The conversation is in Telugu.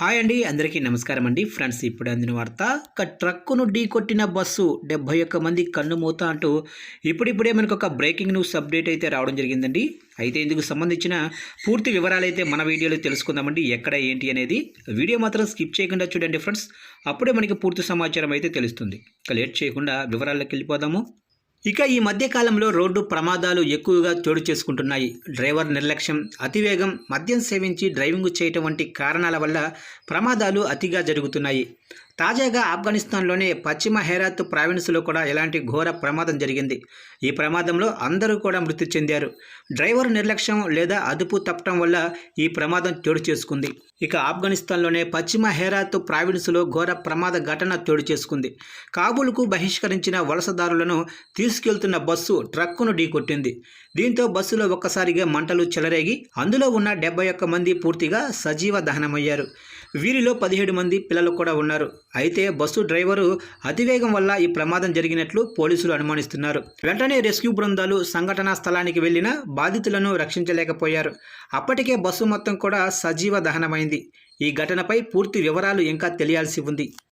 హాయ్ అండి అందరికీ నమస్కారం అండి. ఫ్రెండ్స్ ఇప్పుడు అందిన వార్త ఒక ట్రక్కును ఢీ కొట్టిన బస్సు డెబ్బై ఒక్క మంది కన్ను మూత అంటూ ఇప్పుడిప్పుడే మనకు ఒక బ్రేకింగ్ న్యూస్ అప్డేట్ అయితే రావడం జరిగిందండి. అయితే ఇందుకు సంబంధించిన పూర్తి వివరాలు అయితే మన వీడియోలో తెలుసుకుందామండి ఎక్కడ ఏంటి అనేది. వీడియో మాత్రం స్కిప్ చేయకుండా చూడండి ఫ్రెండ్స్. అప్పుడే మనకి పూర్తి సమాచారం అయితే తెలుస్తుంది. ఇక లేట్ చేయకుండా వివరాల్లోకి వెళ్ళిపోదాము. ఇక ఈ మధ్యకాలంలో రోడ్డు ప్రమాదాలు ఎక్కువగా చోటు చేసుకుంటున్నాయి. డ్రైవర్ నిర్లక్ష్యం అతివేగం మద్యం సేవించి డ్రైవింగ్ చేయటం వంటి కారణాల వల్ల ప్రమాదాలు అతిగా జరుగుతున్నాయి. తాజాగా ఆఫ్ఘనిస్తాన్లోని పశ్చిమ హెరాత్ ప్రావిన్స్లో కూడా ఇలాంటి ఘోర ప్రమాదం జరిగింది. ఈ ప్రమాదంలో అందరూ కూడా మృతి చెందారు. డ్రైవర్ నిర్లక్ష్యం లేదా అదుపు తప్పటం వల్ల ఈ ప్రమాదం చోటు చేసుకుంది. ఇక ఆఫ్ఘనిస్తాన్లోనే పశ్చిమ హెరాత్ ప్రావిన్స్లో ఘోర ప్రమాద ఘటన చోటు చేసుకుంది. కాబూల్కు బహిష్కరించిన వలసదారులను తీసుకెళ్తున్న బస్సు ట్రక్కును ఢీకొట్టింది. దీంతో బస్సులో ఒక్కసారిగా మంటలు చెలరేగి అందులో ఉన్న డెబ్బై ఒక్క మంది పూర్తిగా సజీవ దహనమయ్యారు. వీరిలో పదిహేడు మంది పిల్లలు కూడా ఉన్నారు. అయితే బస్సు డ్రైవరు అతివేగం వల్ల ఈ ప్రమాదం జరిగినట్లు పోలీసులు అనుమానిస్తున్నారు. వెంటనే రెస్క్యూ బృందాలు సంఘటనా స్థలానికి వెళ్ళిన బాధితులను రక్షించలేకపోయారు. అప్పటికే బస్సు మొత్తం కూడా సజీవ దహనమైంది. ఈ ఘటనపై పూర్తి వివరాలు ఇంకా తెలియాల్సి ఉంది.